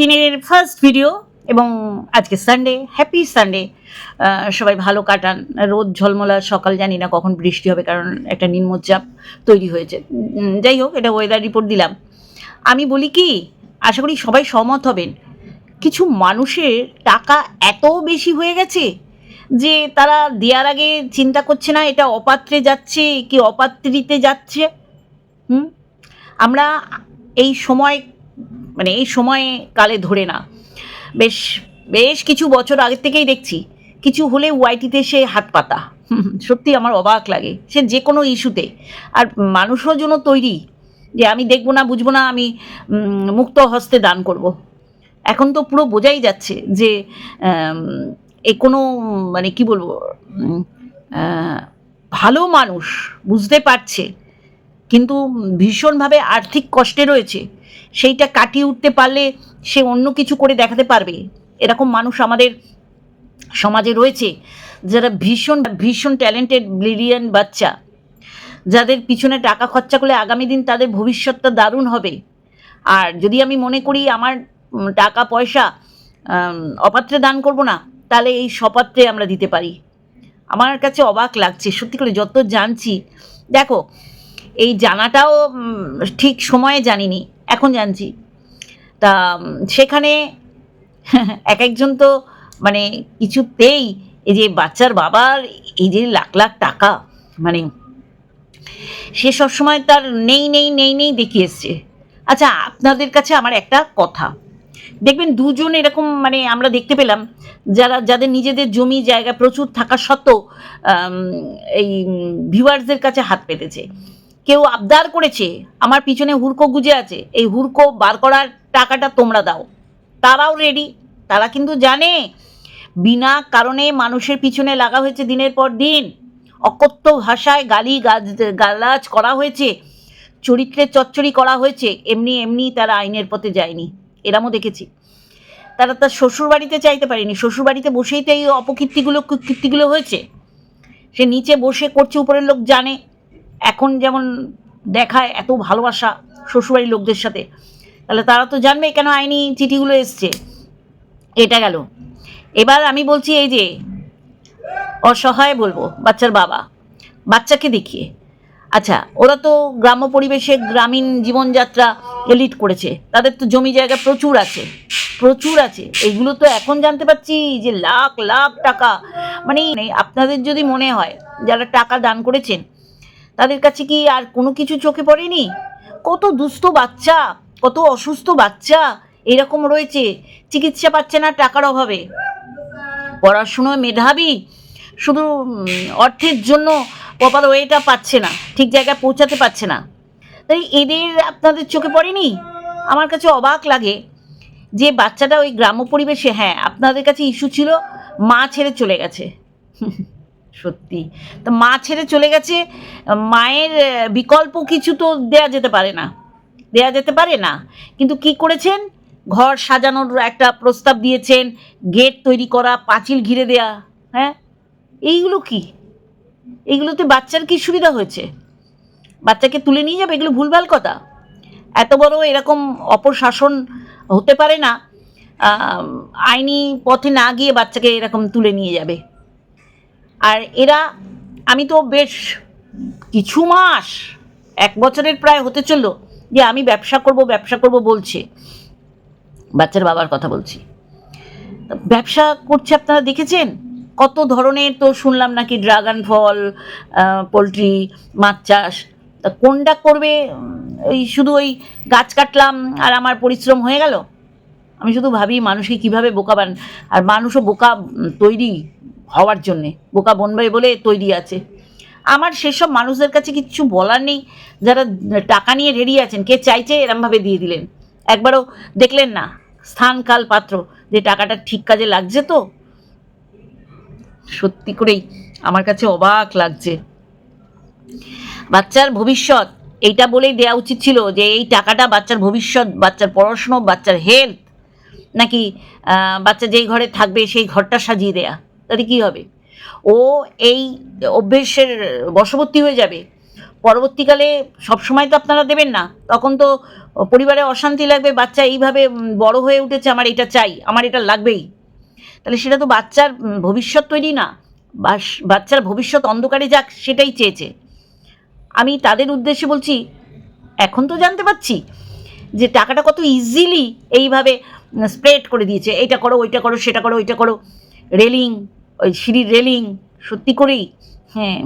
দিনের first video এবং আজকে সানডে হ্যাপি সানডে সবাই ভালো কাটান, রোদ ঝলমলা, সকাল জানি না কখন বৃষ্টি হবে কারণ একটা নিম্নচাপ তৈরি হয়েছে। যাই হোক, এটা ওয়েদার রিপোর্ট দিলাম। আমি বলি কি, আশা করি সবাই সহমত হবেন, কিছু মানুষের টাকা এত বেশি হয়ে গেছে যে তারা দেওয়ার আগে চিন্তা করছে না, এটা অপাত্রে যাচ্ছে, কি অপাত্রিতে যাচ্ছে। হুম? আমরা এই সময় মানে এই সময়ে কালে ধরে না। বেশ বেশ কিছু বছর আগের থেকেই দেখছি। কিছু হলে ওয়াইটিতে সে হাত পাতা। সত্যি আমার অবাক লাগে। সে যে কোনো ইস্যুতে। আর মানুষও জন্য তৈরি। যে আমি দেখব না, বুঝব না, আমি মুক্ত হস্তে দান করব। এখন তো পুরো বোঝাই যাচ্ছে যে এ কোনো মানে কি বলব ভালো মানুষ বুঝতে পারছে। কিন্তু ভীষণভাবে আর্থিক কষ্টে রয়েছে। সেইটা কাটিয়ে উঠতে পারলে সে অন্য কিছু করে দেখাতে পারবে। এরকম মানুষ আমাদের সমাজে রয়েছে, যারা ভীষণ ভীষণ ট্যালেন্টেড ব্রিলিয়ান বাচ্চা। যাদের পিছনে টাকা খরচা করলে আগামী দিন তাদের ভবিষ্যৎটা দারুণ হবে। আর যদি আমি মনে করি আমার টাকা, পয়সা অপাত্রে দান করব না, তাহলে এই সপাত্রে আমরা দিতে পারি। আমার কাছে অবাক লাগছে, সত্যি করে যত জানছি। দেখো, এই জানাটাও ঠিক সময়ে জানিনি। এখন জানছি। তা সেখানে এক একজন তো মানে কিছুতেই এই যে বাচ্চার বাবার এই যে লাখ লাখ টাকা মানে সে সবসময় তার নেই নেই নেই নেই দেখিয়ে এসছে। আচ্ছা আপনাদের কাছে আমার একটা কথা। দেখবেন দুজন এরকম মানে আমরা দেখতে পেলাম, যারা, যাদের নিজেদের জমি, জায়গা প্রচুর থাকা সত্ত্বেও এই ভিউয়ার্সদের কাছে হাত পেতেছে। কেউ আবদার করেছে, আমার পিছনে হুড়কো গুজে আছে, এই হুড়কো বার করার টাকাটা তোমরা দাও। তারাও রেডি তারা কিন্তু জানে, বিনা কারণে মানুষের পিছনে লাগা হয়েছে দিনের পর দিন। অকথ্য ভাষায় গালি গালাজ করা হয়েছে চরিত্রের চচ্চড়ি করা হয়েছে, এমনি এমনি তারা আইনের পথে যায়নি। এরামও দেখেছি। তারা তার শ্বশুর বাড়িতে চাইতে পারেনি, শ্বশুর বাড়িতে বসেই তো এই অপকীর্তিগুলো কীর্তিগুলো হয়েছে। সে নিচে বসে করছে, উপরের লোক জানে। এখন যেমন দেখায় এত ভালোবাসা শ্বশুরবাড়ির লোকদের সাথে, তাহলে তারা তো জানবে কেন আইনি চিঠিগুলো এসছে। এটা গেল। এবার আমি বলছি এই যে, অসহায় বলব, বাচ্চার বাবা, বাচ্চাকে দেখিয়ে। আচ্ছা ওরা তো গ্রাম্য পরিবেশে গ্রামীণ জীবনযাত্রা এলিট করেছে, তাদের তো জমি জায়গা প্রচুর আছে প্রচুর আছে। এইগুলো তো এখন জানতে পারছি যে লাখ লাখ টাকা। মানে আপনাদের যদি মনে হয়, যারা টাকা দান করেছেন তাদের কাছে কি আর কোনো কিছু চোখে পড়েনি? কত দুস্থ বাচ্চা, কত অসুস্থ বাচ্চা, এরকম রয়েছে, চিকিৎসা পাচ্ছে না টাকার অভাবে। পড়াশুনোয় মেধাবী, শুধু অর্থের জন্য প্রপার ওয়েটা পাচ্ছে না, ঠিক জায়গায় পৌঁছাতে পারছে না। তাই এদের আপনাদের চোখে পড়েনি? আমার কাছে অবাক লাগে যে বাচ্চাটা ওই গ্রাম্য পরিবেশে হ্যাঁ আপনাদের কাছে ইস্যু ছিল, মা ছেড়ে চলে গেছে। সত্যি। তো মা ছেড়ে চলে গেছে, মায়ের বিকল্প কিছু তো দেয়া যেতে পারে না। দেয়া যেতে পারে না। কিন্তু কি করেছেন? ঘর সাজানোর একটা প্রস্তাব দিয়েছেন, গেট তৈরি করা, পাঁচিল ঘিরে দেয়া হ্যাঁ? এইগুলো কি? এইগুলোতে বাচ্চার কি সুবিধা হয়েছে? বাচ্চাকে তুলে নিয়ে যাবে? এগুলো ভুলভাল কথা। এত বড় এরকম অপশাসন হতে পারে না আইনি পথে না গিয়ে বাচ্চাকে এরকম তুলে নিয়ে যাবে। আর এরা, আমি তো বেশ কিছু মাস, এক বছরের প্রায় হতে চলল যে আমি ব্যবসা করব ব্যবসা করব বলছে। বাচ্চার বাবার কথা বলছি। ব্যবসা করছে আপনারা দেখেছেন? কত ধরনের তো শুনলাম নাকি ড্রাগন ফল পোলট্রি, মাছ চাষ। তা কোনটা করবে? ওই শুধু ওই গাছ কাটলাম আর আমার পরিশ্রম হয়ে গেল? আমি শুধু ভাবি মানুষকে কীভাবে বোকা বান আর মানুষও বোকা তৈরি হওয়ার জন্যে। বোকা বনবে বলে তৈরি আছে। আমার সেসব মানুষদের কাছে কিচ্ছু বলার নেই। যারা টাকা নিয়ে রেডি আছেন, কে চাইছে এরমভাবে দিয়ে দিলেন। একবারও দেখলেন না, স্থান কাল পাত্র, যে টাকাটা ঠিক কাজে লাগছে তো? সত্যি করেই আমার কাছে অবাক লাগছে। বাচ্চার ভবিষ্যৎ, এইটা বলেই দেওয়া উচিত ছিল যে এই টাকাটা বাচ্চার ভবিষ্যৎ, বাচ্চার পড়াশুনো, বাচ্চার হেলথ নাকি বাচ্চা যেই ঘরে থাকবে সেই ঘরটা সাজিয়ে দেয়া। তাতে কি হবে? ও এই অভ্যেসের বশবর্তী হয়ে যাবে। পরবর্তীকালে সবসময় তো আপনারা দেবেন না। তখন তো পরিবারে অশান্তি লাগবে, বাচ্চা এইভাবে বড় হয়ে উঠেছে, আমার এটা চাই, আমার এটা লাগবেই। তাহলে সেটা তো বাচ্চার ভবিষ্যৎ তৈরি না। বাচ্চার ভবিষ্যৎ অন্ধকারে যাক, সেটাই চেয়েছে। আমি তাদের উদ্দেশ্যে বলছি, এখন তো জানতে পারছি যে টাকাটা কত ইজিলি এইভাবে স্প্রেড করে দিয়েছে। এইটা করো, ওইটা করো, সেটা করো, ওইটা করো। রেলিং ওই সিঁড়ির রেলিং, সত্যি করেই? হ্যাঁ।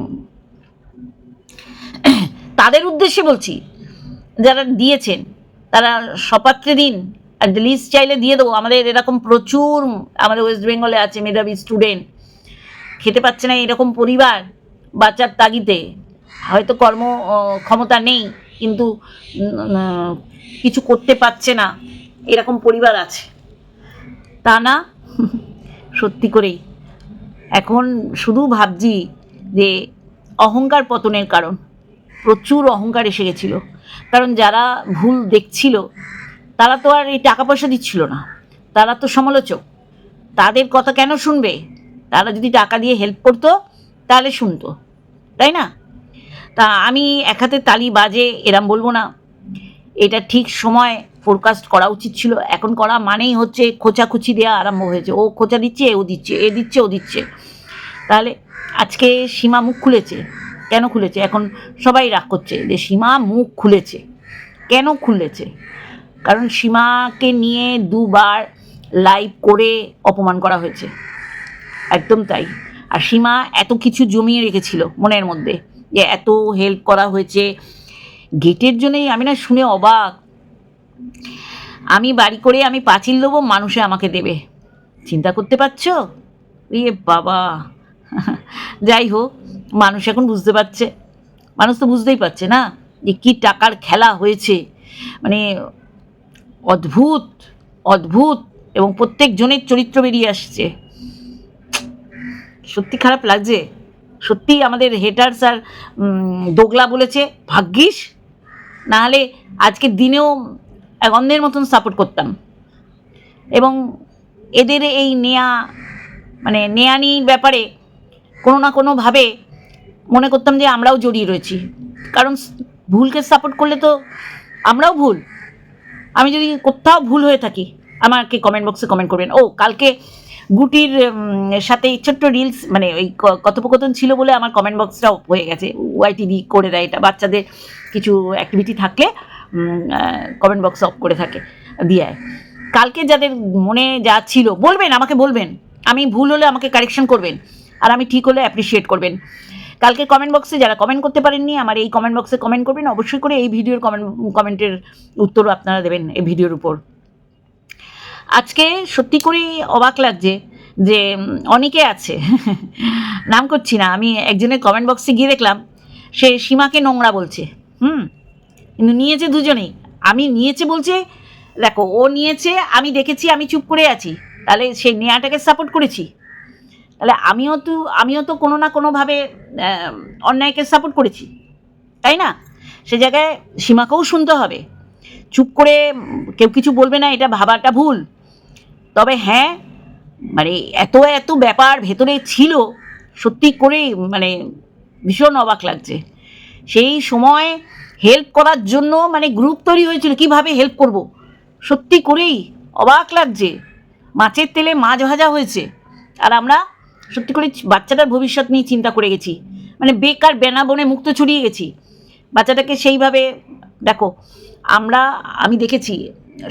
তাদের উদ্দেশ্যে বলছি, যারা দিয়েছেন, তারা সপাত্রে দিন, আর লিস্ট চাইলে দিয়ে দেবো। আমাদের এরকম প্রচুর, আমাদের ওয়েস্ট বেঙ্গলে আছে মেধাবী স্টুডেন্ট খেতে পাচ্ছে না এরকম পরিবার বাচ্চার তাগিতে হয়তো কর্ম ক্ষমতা নেই, কিন্তু কিছু করতে পারছে না। এরকম পরিবার আছে। তা না? সত্যি করেই। এখন শুধু ভাবছি যে অহংকার পতনের কারণ। প্রচুর অহংকার এসে গেছিল। কারণ যারা ভুল দেখছিল, তারা তো আর এই টাকা পয়সা দিচ্ছিল না। তারা তো সমালোচক। তাদের কথা কেন শুনবে? তারা যদি টাকা দিয়ে হেল্প করতো, তাহলে শুনতো। তাই না? তা আমি এক হাতে তালি বাজে এরম বলব না। এটা ঠিক সময় ফোরকাস্ট করা উচিত ছিল। এখন করা মানেই হচ্ছে খোঁচাখুচি দেওয়া আরম্ভ হয়েছে। ও খোঁচা দিচ্ছে, ও দিচ্ছে, এ দিচ্ছে, ও দিচ্ছে। তাহলে আজকে সীমা মুখ খুলেছে। কেন খুলেছে? এখন সবাই রাগ করছে যে সীমা মুখ খুলেছে। কেন খুলেছে? কারণ সীমাকে নিয়ে দুবার লাইভ করে অপমান করা হয়েছে। একদম তাই। আর সীমা এত কিছু জমিয়ে রেখেছিল মনের মধ্যে যে এত হেল্প করা হয়েছে। গেটের জন্যই আমি না শুনে অবাক। আমি বাড়ি করে আমি পাঁচিল দেবো, মানুষে আমাকে দেবে। চিন্তা করতে পারছ? ইয়ে বাবা। যাই হোক, মানুষ এখন বুঝতে পারছে। মানুষ তো বুঝতেই পারছে না যে কী টাকার খেলা হয়েছে। মানে অদ্ভুত অদ্ভুত এবং প্রত্যেক জনের চরিত্র বেরিয়ে আসছে। সত্যি খারাপ লাগছে। সত্যি আমাদের হেটার্স আর দোগলা বলেছে, ভাগ্যিস নাহলে আজকে দিনেও অন্যের মতন সাপোর্ট করতাম। এবং এদের এই নেয়া মানে নেয়ানির ব্যাপারে কোনো না কোনোভাবে মনে করতাম যে আমরাও জড়িয়ে রয়েছি। কারণ ভুলকে সাপোর্ট করলে তো আমরাও ভুল। আমি যদি কোথাও ভুল হয়ে থাকি, আমাকে কমেন্ট বক্সে কমেন্ট করবেন। ও, কালকে গুটির সাথে ছোট্ট রিলস মানে ওই কথোপকথন ছিল বলে আমার কমেন্ট বক্সটাও হয়ে গেছে। ওয়াইটিভি করে দেয় এটা, বাচ্চাদের কিছু অ্যাক্টিভিটি থাকলে কমেন্ট বক্স অফ করে থাকে, দিয়ে কালকে যাদের মনে যা ছিল, বলবেন, আমাকে বলবেন। আমি ভুল হলে আমাকে কারেকশন করবেন, আর আমি ঠিক হলে অ্যাপ্রিসিয়েট করবেন। কালকে কমেন্ট বক্সে যারা কমেন্ট করতে পারেননি, আমার এই কমেন্ট বক্সে কমেন্ট করবেন। অবশ্যই করে এই ভিডিওর কমেন্ট কমেন্টের উত্তরও আপনারা দেবেন এই ভিডিওর উপর। আজকে সত্যি করেই অবাক লাগছে যে অনেকে আছে, নাম করছি না, আমি একজনের কমেন্ট বক্সে গিয়ে দেখলাম, সে সীমাকে নোংরা বলছে, হুম? কিন্তু নিয়েছে দুজনেই, আমি নিয়েছে বলছে, দেখো, ও নিয়েছে, আমি দেখেছি, আমি চুপ করে আছি, তাহলে সেই নেয়াটাকে সাপোর্ট করেছি। তাহলে আমিও তো আমিও তো কোনো না কোনোভাবে অন্যায়কে সাপোর্ট করেছি, তাই না? সে জায়গায় সীমাকেও শুনতে হবে। চুপ করে কেউ কিছু বলবে না, এটা ভাবাটা ভুল। তবে হ্যাঁ মানে এত এত ব্যাপার ভেতরে ছিল, সত্যি করেই মানে ভীষণ অবাক লাগছে। সেই সময় হেল্প করার জন্য মানে গ্রুপ তৈরি হয়েছিল, কীভাবে হেল্প করব? সত্যি করেই অবাক লাগছে। মাছের তেলে মাছ ভাজা হয়েছে, আর আমরা সত্যি করে বাচ্চাটার ভবিষ্যৎ নিয়ে চিন্তা করে গেছি। মানে বেকার বেনা বনে মুক্ত ছড়িয়ে গেছি। বাচ্চাটাকে সেইভাবে, দেখো, আমরা, আমি দেখেছি,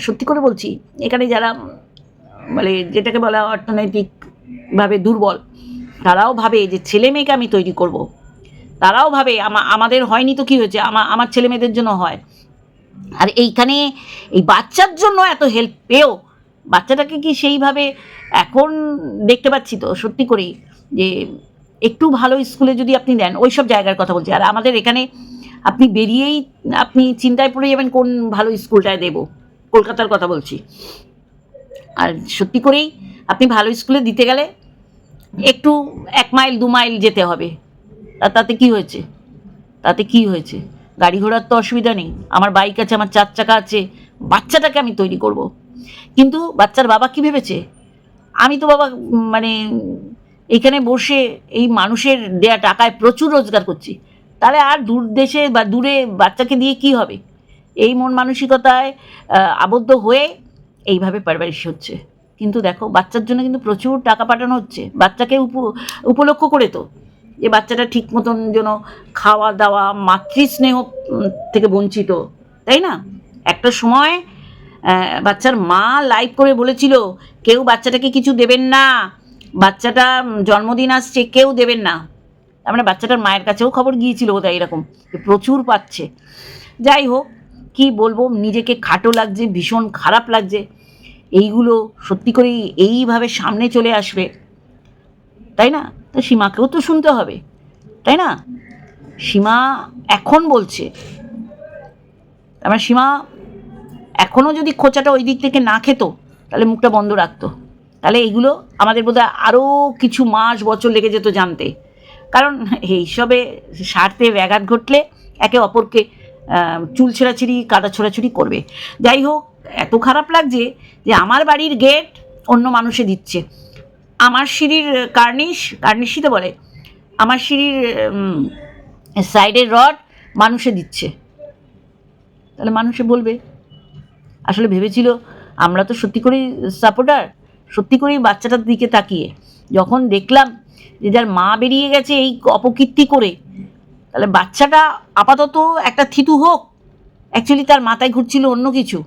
সত্যি করে বলছি, এখানে যারা মানে যেটাকে বলা অর্থনৈতিকভাবে দুর্বল, তারাও ভাবে যে ছেলে মেয়েকে আমি তৈরি করব। তারাও ভাবে আমা- আমাদের হয়নি তো কী হয়েছে আমার আমার ছেলে মেয়েদের জন্য হয়। আর এইখানে এই বাচ্চার জন্য এত হেল্প পেয়েও, বাচ্চাটাকে কি সেইভাবে এখন দেখতে পাচ্ছি তো, সত্যি করেই যে একটু ভালো স্কুলে যদি আপনি দেন ওই সব জায়গার কথা বলছি। আর আমাদের এখানে আপনি বেরিয়েই আপনি চিন্তায় পড়ে যাবেন কোন ভালো স্কুলটায় দেবো। কলকাতার কথা বলছি। আর সত্যি করেই আপনি ভালো স্কুলে দিতে গেলে একটু এক মাইল, দু মাইল যেতে হবে। তাতে কি হয়েছে? তাতে কি হয়েছে? গাড়ি ঘোড়ার তো অসুবিধা নেই। আমার বাইক আছে, আমার চার চাকা আছে, বাচ্চাটাকে আমি তৈরি করব। কিন্তু বাচ্চার বাবা কি ভেবেছে? আমি তো বাবা মানে এখানে বসে এই মানুষের দেয়া টাকায় প্রচুর রোজগার করছি। তাহলে আর দূর দেশে বা দূরে বাচ্চাকে দিয়ে কি হবে? এই মন মানসিকতায় আবদ্ধ হয়ে এইভাবে পারবারিশ হচ্ছে। কিন্তু দেখো, বাচ্চার জন্য কিন্তু প্রচুর টাকা পাঠানো হচ্ছে। বাচ্চাকে উপ, উপলক্ষ করে তো। যে বাচ্চাটা ঠিক মতন যেন খাওয়া দাওয়া মাতৃস্নেহ থেকে বঞ্চিত, তাই না? একটা সময় বাচ্চার মা লাইভ করে বলেছিল, কেউ বাচ্চাটাকে কিছু দেবেন না। বাচ্চাটা জন্মদিন আসছে, কেউ দেবেন না। তার মানে বাচ্চাটার মায়ের কাছেও খবর গিয়েছিল বোধহয় এরকম প্রচুর পাচ্ছে। যাই হোক কি বলব? নিজেকে খাটো লাগছে, ভীষণ খারাপ লাগছে। এইগুলো সত্যি করেই এইভাবে সামনে চলে আসবে। তাই না? তো সীমাকেও তো শুনতে হবে। তাই না? সীমা এখন বলছে। আমার সীমা এখনও যদি খোঁচাটা ওই দিক থেকে না খেত, তাহলে মুখটা বন্ধ রাখতো। তাহলে এইগুলো আমাদের বোধহয় আরও কিছু মাস, বছর লেগে যেত জানতে। কারণ এইসবে স্বার্থে ব্যাঘাত ঘটলে একে অপরকে চুল ছেঁড়াছিড়ি, কাদা ছোড়াছুড়ি করবে। যাই হোক, এত খারাপ লাগছে যে আমার বাড়ির গেট অন্য মানুষে দিচ্ছে। আমার সিঁড়ির কার্নিশ, কার্নিশই তো বলে, আমার সিঁড়ির সাইডের রড মানুষে দিচ্ছে। তাহলে মানুষে বলবে, আসলে ভেবেছিল আমরা তো সত্যি করেই সাপোর্টার সত্যি করেই বাচ্চাটার দিকে তাকিয়ে। যখন দেখলাম যে যার মা বেরিয়ে গেছে এই অপকীর্তি করে তাহলে বাচ্চাটা আপাতত একটা থিতু হোক। অ্যাকচুয়ালি তার মাথায় ঘুরছিল অন্য কিছু,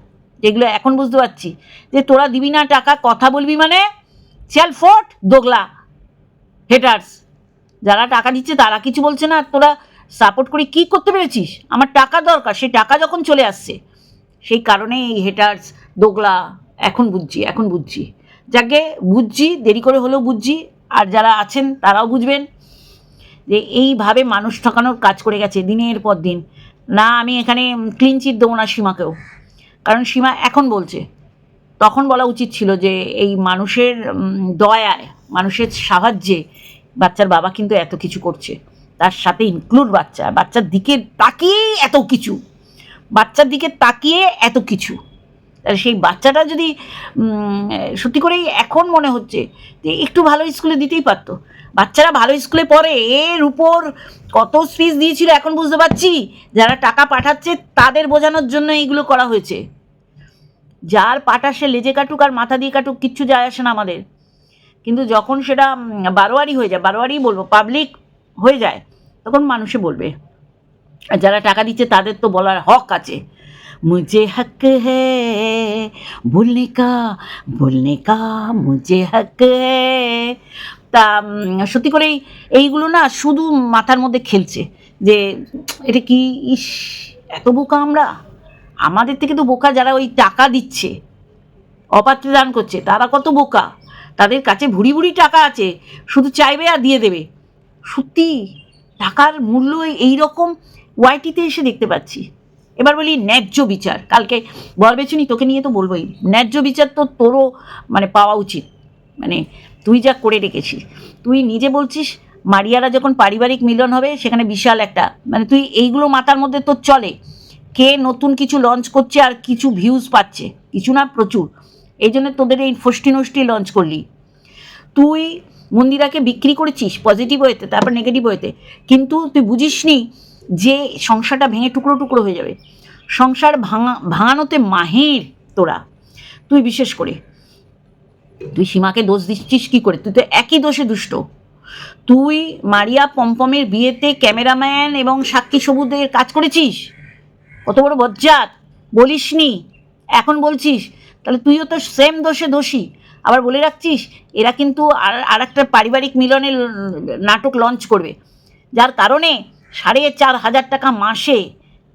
যেগুলো এখন বুঝতে পারছি। যে তোরা দিবি না টাকা, কথা বলবি মানে চেল ফোর্ট দোগলা। হেটার্স যারা টাকা দিচ্ছে তারা কিছু বলছে না, তোরা সাপোর্ট করে কি করতে পেরেছিস? আমার টাকা দরকার, সেই টাকা যখন চলে আসছে। সেই কারণে এই হেটার্স দোগলা, এখন বুঝছি এখন বুঝছি। যাকে বুঝছি, দেরি করে হলেও বুঝছি, আর যারা আছেন তারাও বুঝবেন। যে এইভাবে মানুষ ঠকানোর কাজ করে গেছে দিনের পর দিন। না, আমি এখানে ক্লিন চিট দেবো না সীমাকেও। কারণ সীমা এখন বলছে। তখন বলা উচিত ছিল যে এই মানুষের দয়ায়, মানুষের সাহায্যে বাচ্চার বাবা কিন্তু এত কিছু করছে। তার সাথে ইনক্লুড বাচ্চা। বাচ্চার দিকে তাকিয়েই এত কিছু। বাচ্চার দিকে তাকিয়ে এত কিছু। তাহলে সেই বাচ্চাটা যদি সত্যি করেই এখন মনে হচ্ছে যে একটু ভালো স্কুলে দিতেই পারতো। বাচ্চারা ভালো স্কুলে পড়ে, এর উপর কত স্পিচ দিয়েছিল এখন বুঝতে পারছি? যারা টাকা পাঠাচ্ছে তাদের বোঝানোর জন্য এইগুলো করা হয়েছে। যার পাটা সে লেজে কাটুক আর মাথা দিয়ে কাটুক, কিচ্ছু যায় আসে না আমাদের। কিন্তু যখন সেটা বারোয়ারি হয়ে যায় বারোয়ারি বলব পাবলিক হয়ে যায়, তখন মানুষে বলবে। আর যারা টাকা দিচ্ছে তাদের তো বলার হক আছে। মুঝে হক হে ভুলনে কা ভুলনে কা মুঝে হক হে তা সত্যি করেই এইগুলো না শুধু মাথার মধ্যে খেলছে যে, এটা কি, ইস, এত বোকা আমরা? আমাদের থেকে তো বোকা যারা ওই টাকা দিচ্ছে, অপাত্রে দান করছে, তারা কত বোকা? তাদের কাছে ভুড়ি ভুড়ি টাকা আছে, শুধু চাইবে আর দিয়ে দেবে। সত্যি, টাকার মূল্য এই রকম ওয়াইটিতে এসে দেখতে পাচ্ছি। এবার বলি ন্যায্য বিচার। কালকে বরবেচুনি তোকে নিয়ে তো বলবোই, ন্যায্য বিচার তো তোরও মানে পাওয়া উচিত। মানে তুই যা করে রেখেছিস, তুই নিজে বলছিস মারিয়ারা যখন পারিবারিক মিলন হবে সেখানে বিশাল একটা মানে তুই এইগুলো মাথার মধ্যে তোর চলে। কে নতুন কিছু লঞ্চ করছে আর কিছু ভিউজ পাচ্ছে, কিছু না প্রচুর। এই জন্য তোদের এই ফষ্টি নষ্টি লঞ্চ করলি। তুই মন্দিরাকে বিক্রি করেছিস পজিটিভ ওয়েতে তারপর নেগেটিভ ওয়েতে কিন্তু তুই বুঝিসনি যে সংসারটা ভেঙে টুকরো টুকরো হয়ে যাবে। সংসার ভাঙা, ভাঙানোতে মাহির তোরা। তুই বিশেষ করে। তুই সীমাকে দোষ দিচ্ছিস কি করে? তুই তো একই দোষে দুষ্ট। তুই মারিয়া পম্পমের বিয়েতে ক্যামেরাম্যান এবং সাক্ষী সবুদের কাজ করেছিস? কত বড় বজ্জাত। বলিসনি। এখন বলছিস, তাহলে তুইও তো সেম দোষে দোষী। আবার বলে রাখছিস, এরা কিন্তু আর আর একটা পারিবারিক মিলনের নাটক লঞ্চ করবে। যার কারণে সাড়ে চার হাজার টাকা মাসে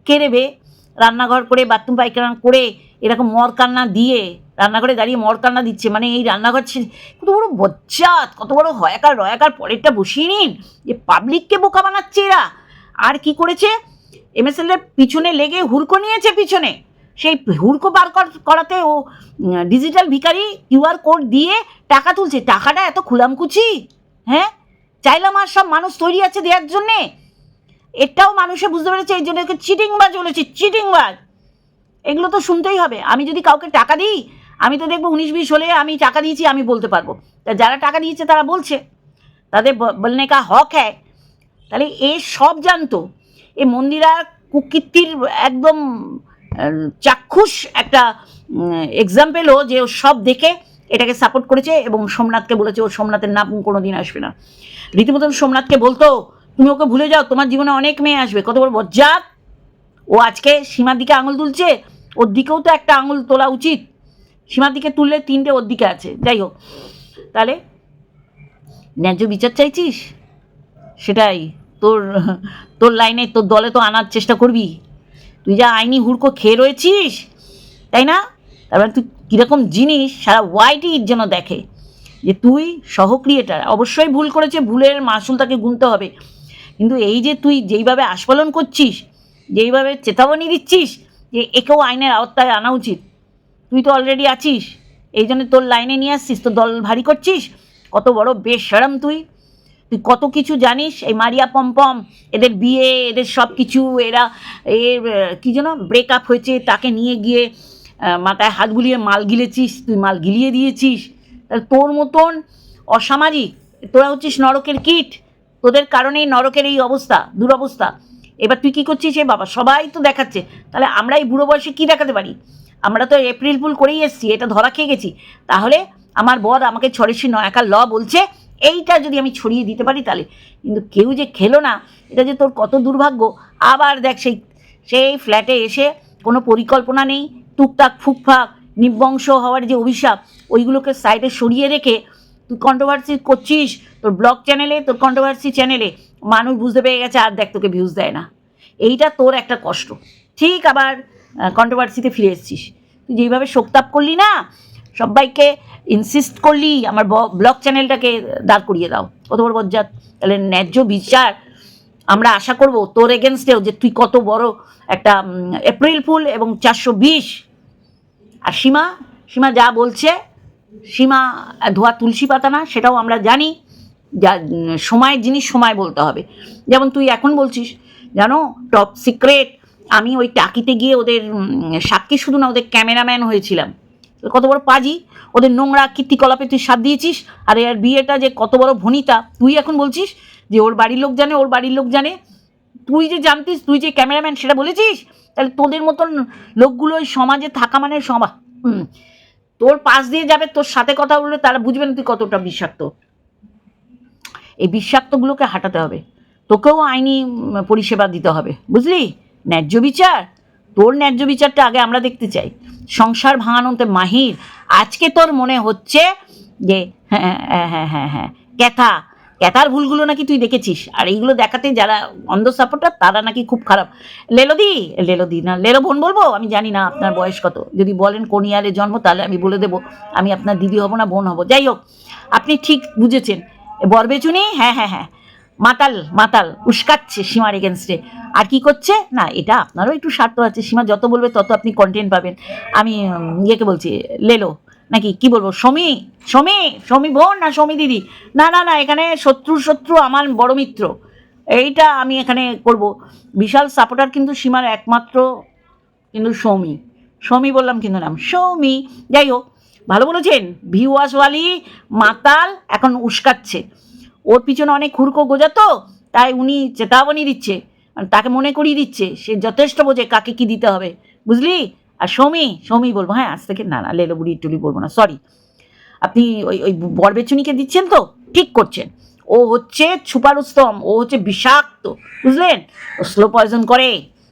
কে নেবে রান্নাঘর করে, বাথরুম, পায়খানা করে, এরকম মর কান্না দিয়ে রান্নাঘরে দাঁড়িয়ে মর কান্না দিচ্ছে। মানে এই রান্নাঘর কত বড় বজ্জাত, কত বড় হয়াকার রয়াকার, পরেরটা বসিয়ে নিন। যে পাবলিককে বোকা বানাচ্ছে এরা। আর কি করেছে? এমএসএল এর পিছনে লেগে হুড়কো নিয়েছে পিছনে। সেই হুড়কো বার কর- করাতে ও ডিজিটাল ভিখারি কিউআর কোড দিয়ে টাকা তুলছে। টাকাটা এত খুলামকুচি হ্যাঁ? চাইলাম আর সব মানুষ তৈরি আছে দেওয়ার জন্যে। এটাও মানুষে বুঝতে পেরেছে, এই জন্য চিটিংবাজ বলেছে চিটিংবাজ এগুলো তো শুনতেই হবে। আমি যদি কাউকে টাকা দিই, আমি তো দেখব উনিশ বিশ হলে আমি টাকা দিয়েছি, আমি বলতে পারব। তা যারা টাকা দিয়েছে, তারা বলছে। তাদের বলনে কা হক হ্যায়। তাহলে এ সব জানতো। এ মন্দিরা কুকীর্তির একদম চাক্ষুষ একটা এক্সাম্পলও যে ও সব দেখে এটাকে সাপোর্ট করেছে এবং সোমনাথকে বলেছে, ও সোমনাথের নাম কোনো দিন আসবে না। রীতিমতন সোমনাথকে বলতো তুমি ওকে ভুলে যাও, তোমার জীবনে অনেক মেয়ে আসবে। কত বড় বজ্জাত। ও আজকে সীমার দিকে আঙুল তুলছে, ওর দিকেও তো একটা আঙুল তোলা উচিত। সীমার দিকে তুললে তিনটে ওর দিকে আছে। যাই হোক, তাহলে ন্যায্য বিচার চাইছিস? সেটাই, তোর তোর লাইনে, তোর দলে তো আনার চেষ্টা করবি। তুই যা আইনি হুড়কো খেয়ে রয়েছিস, তাই না? তারপরে তুই কীরকম জিনিস সারা ওয়াইটি যেন দেখে। যে তুই সহ ক্রিয়েটার অবশ্যই ভুল করেছে, ভুলের মাসুল তাকে গুনতে হবে। কিন্তু এই যে তুই যেইভাবে আস্ফলন করছিস, যেইভাবে চেতাবনী দিচ্ছিস, যে একেও আইনের আওতায় আনা উচিত। তুই তো অলরেডি আছিস, এই জন্য তোর লাইনে নিয়ে আসছিস তো দল ভারী করছিস, কত বড় বেশরম তুই। তুই কত কিছু জানিস, এই মারিয়া পম্পম এদের বিয়ে, এদের সব কিছু এরা এর কি যেন ব্রেকআপ হয়েছে, তাকে নিয়ে গিয়ে মাথায় হাত বুলিয়ে মাল গিলেছিস, তুই মাল গিলিয়ে দিয়েছিস। তাহলে তোর মতন অসামাজিক, তোরা হচ্ছিস নরকের কীট তোদের কারণেই নরকের এই অবস্থা, দুরবস্থা। এবার তুই কী করছিস? এ বাবা, সবাই তো দেখাচ্ছে। তাহলে আমরা এই বুড়ো বয়সে কী দেখাতে পারি? আমরা তো এপ্রিল ফুল করেই এসেছি, এটা ধরা খেয়ে গেছি। তাহলে আমার বর আমাকে ছড়েছি নয়াকার ল বলছে, এইটা যদি আমি ছড়িয়ে দিতে পারি তাহলে। কিন্তু কেউ যে খেলো না, এটা যে তোর কত দুর্ভাগ্য। আবার দেখ সেই সেই ফ্ল্যাটে এসে কোনো পরিকল্পনা নেই, টুকটাক ফুকফাক, নিবংশ হওয়ার যে অভিশাপ, ওইগুলোকে সাইডে সরিয়ে রেখে তুই কন্ট্রোভার্সি করছিস তোর ব্লগ চ্যানেলে তোর কন্ট্রোভার্সি চ্যানেলে মানুষ বুঝতে পেরে গেছে, আর দেখ তোকে ভিউজ দেয় না। এইটা তোর একটা কষ্ট। ঠিক আবার কন্ট্রোভার্সিতে ফিরে এসেছিস। তুই যেইভাবে শোকতাপ করলি না, সবাইকে ইনসিস্ট করলি, আমার ব্লগ চ্যানেলটাকে দাঁড় করিয়ে দাও। কত বড় বজ্জাত। তাহলে ন্যায্য বিচার আমরা আশা করব তোর এগেনস্টেও যে তুই কত বড় একটা এপ্রিল ফুল এবং চারশো বিশ। আর সীমা সীমা যা বলছে সীমা, ধোয়া তুলসী পাতা না, সেটাও আমরা জানি। যা সময়ের জিনিস সময় বলতে হবে। যেমন তুই এখন বলছিস, জানো টপ সিক্রেট আমি ওই টাকিতে গিয়ে ওদের সাক্ষী শুধু না, ওদের ক্যামেরাম্যান হয়েছিলাম। কত বড় পাজি, ওদের নোংরা কীর্তিকলাপে তুই সাথ দিয়েছিস, আর এর বিয়েটা যে কত বড় ভনিতা। তুই এখন বলছিস যে ওর বাড়ির লোক জানে, ওর বাড়ির লোক জানে। তুই যে জানতিস, তুই যে ক্যামেরাম্যান সেটা বলেছিস? তাহলে তোদের মতন লোকগুলো ওই সমাজে থাকা মানে সমা তোর পাশ দিয়ে যাবে, তোর সাথে কথা বললে তারা বুঝবে না তুই কতটা বিষাক্ত। এই বিষাক্তগুলোকে হাঁটাতে হবে। তোকেও আইনি পরিষেবা দিতে হবে, বুঝলি? ন্যায্য বিচার। তোর ন্যায্য বিচারটা আগে আমরা দেখতে চাই। সংসার ভাঙানোতে মাহির। আজকে তোর মনে হচ্ছে যে হ্যাঁ হ্যাঁ হ্যাঁ হ্যাঁ হ্যাঁ ক্যাথা ক্যাথার ভুলগুলো নাকি তুই দেখেছিস? আর এইগুলো দেখাতে যারা অন্ধ সাপোর্টার তারা নাকি খুব খারাপ। লেলোদি লেলোদি না, লেলো বোন বলব? আমি জানি না আপনার বয়স কত। যদি বলেন কোন ইয়ারে জন্ম, তাহলে আমি বলে দেবো। আমি আপনার দিদি হব না, বোন হব। যাই হোক, আপনি ঠিক বুঝেছেন। বরবেচুনি হ্যাঁ হ্যাঁ হ্যাঁ। মাতাল মাতাল, উস্কাচ্ছে সীমার এগেনস্টে আর কি করছে? না, এটা আপনারও একটু স্বার্থ আছে। সীমা যত বলবে, তত আপনি কন্টেন্ট পাবেন। আমি ইয়েকে বলছি, লেলো। নাকি? কি বলব? সমী সমী সমী বোন না সমী দিদি? না না না, এখানে শত্রু শত্রু আমার বড় মিত্র। এইটা আমি এখানে করব। বিশাল সাপোর্টার কিন্তু সীমার একমাত্র কিন্তু সৌমি সৌমি বললাম কিন্তু নাম সৌমি যাই হোক, ভালো বলেছেন। ভিওয়াসওয়ালি মাতাল এখন উস্কাচ্ছে। ওর পিছনে অনেক খুরকো গোজা তো, তাই উনি চেতাবনী দিচ্ছে। মানে তাকে মনে করিয়ে দিচ্ছে। সে যথেষ্ট বোঝে কাকে কি দিতে হবে। বুঝলি? আর সৌমি সৌমি বলব হ্যাঁ আজ থেকে না না, লেলো বুড়ি টুলি বলব না সরি আপনি ওই ওই বরবেচুনিকে দিচ্ছেন তো? ঠিক করছেন। ও হচ্ছে ছুপারুস্তম, ও হচ্ছে বিষাক্ত, বুঝলেন? ও স্লো পয়জন করে।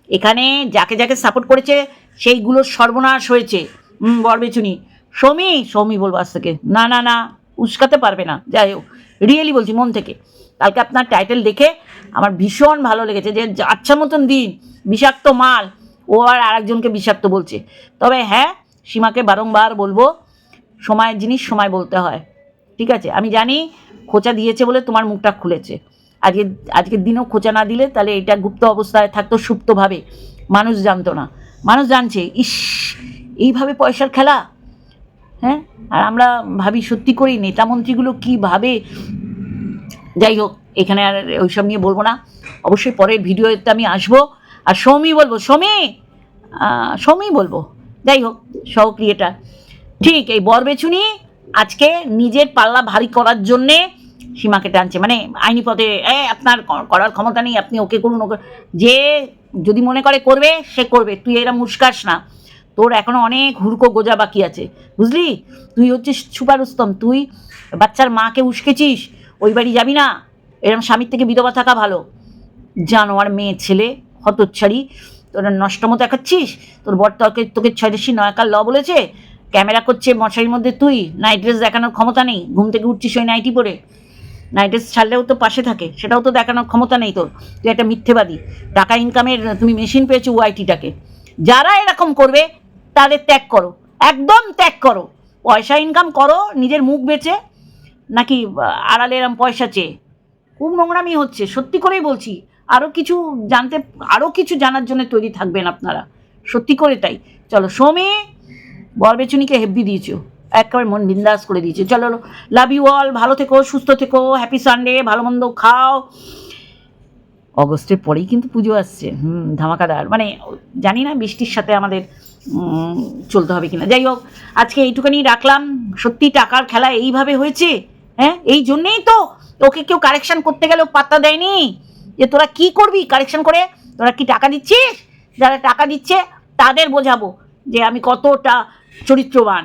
এখানে যাকে যাকে সাপোর্ট করেছে, সেইগুলোর সর্বনাশ হয়েছে। বরবেচুনি। সৌমি সৌমি বলব আজ থেকে, না না না, উস্কাতে পারবে না। যাই হোক রিয়েলি বলছি মন থেকে। কালকে আপনার টাইটেল দেখে আমার ভীষণ ভালো লেগেছে যে আচ্ছা মতন দিন, বিষাক্ত মাল ও আর আরেকজনকে বিষাক্ত বলছে। তবে হ্যাঁ সীমাকে বারংবার বলব সময়ের জিনিস সময় বলতে হয়। ঠিক আছে? আমি জানি খোঁচা দিয়েছে বলে তোমার মুখটা খুলেছে। আজকে আজকের দিনেও খোঁচা না দিলে তাহলে এটা গুপ্ত অবস্থায় থাকতো সুপ্তভাবে। মানুষ জানতো না। মানুষ জানছে, ইস, এইভাবে পয়সার খেলা? হ্যাঁ? আর আমরা ভাবি, সত্যি করি নেতামন্ত্রীগুলো কী ভাবে যাই হোক, এখানে আর ওইসব নিয়ে বলব না। অবশ্যই পরের ভিডিওতে আমি আসব। আর সৌমি বলব, সৌমি সৌমি বলব। যাই হোক সহ ক্রিয়েটার ঠিক, এই বরবেচুনি আজকে নিজের পাল্লা ভারী করার জন্যে সীমাকে টানছে। মানে আইনি পথে, এ, আপনার করার ক্ষমতা নেই, আপনি ওকে করুন, ওকে যে যদি মনে করে করবে, সে করবে। তুই এরা মুস্কাস না। তোর এখনও অনেক হুড়কো গোজা বাকি আছে। বুঝলি? তুই হচ্ছিস সুপার উস্তম তুই বাচ্চার মাকে উস্কেছিস, ওই বাড়ি যাবি না। এরকম স্বামীর থেকে বিধবা থাকা ভালো। জানোয়ার মেয়ে, ছেলে হতচ্ছাড়ি। তোরা নষ্টমো দেখাচ্ছিস? তোর বর তোকে তোকে ছয়দেশি নয়কার ল বলেছে, ক্যামেরা করছে মশারির মধ্যে তুই নাইট ড্রেস দেখানোর ক্ষমতা নেই, ঘুম থেকে উঠছিস ওই নাইটি পরে। নাইট ড্রেস ছাড়লেও তো পাশে থাকে, সেটাও তো দেখানোর ক্ষমতা নেই তোর। তুই একটা মিথ্যেবাদী। টাকা ইনকামের তুমি মেশিন পেয়েছ ওয়াইটিটাকে যারা এরকম করবে, তাদের ত্যাগ করো। একদম ত্যাগ করো। পয়সা ইনকাম করো, নিজের মুখ বেচে, নাকি আড়ালে এরম পয়সা চেয়ে। খুব নোংরামি হচ্ছে, সত্যি করেই বলছি। আরও কিছু জানতে আরও কিছু জানার জন্য তৈরি থাকবেন আপনারা। সত্যি করে তাই। চলো, সোমে, বরবেচুনিকে হেব্বি দিয়েছ। একেবারে মন বিন্দাস করে দিয়েছে। চলো লাভ ইউ অল ভালো থেকো, সুস্থ থেকো হ্যাপি সানডে ভালো মন্দ খাও। অগস্টের পরেই কিন্তু পুজো আসছে। হুম, ধামাকাদার। মানে জানি না বৃষ্টির সাথে আমাদের চলতে হবে কিনা। যাই হোক, আজকে এইটুখানি রাখলাম। সত্যি টাকার খেলা এইভাবে হয়েছে হ্যাঁ? এই জন্যেই তো ওকে কেউ কারেকশান করতে গেলেও পাত্তা দেয়নি। যে তোরা কি করবি কারেকশন করে? তোরা কি টাকা দিচ্ছিস? যারা টাকা দিচ্ছে, তাদের বোঝাবো যে আমি কতটা চরিত্রবান।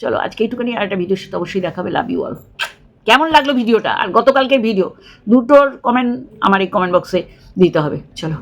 চলো, আজকে এইটুকুনি, আর একটা ভিডিওর সাথে অবশ্যই দেখাবে লাভ ইউ অল কেমন লাগল ভিডিওটা আর গতকালকের ভিডিও দুটোর কমেন্ট আমার এই কমেন্ট বক্সে দিতে হবে। চলো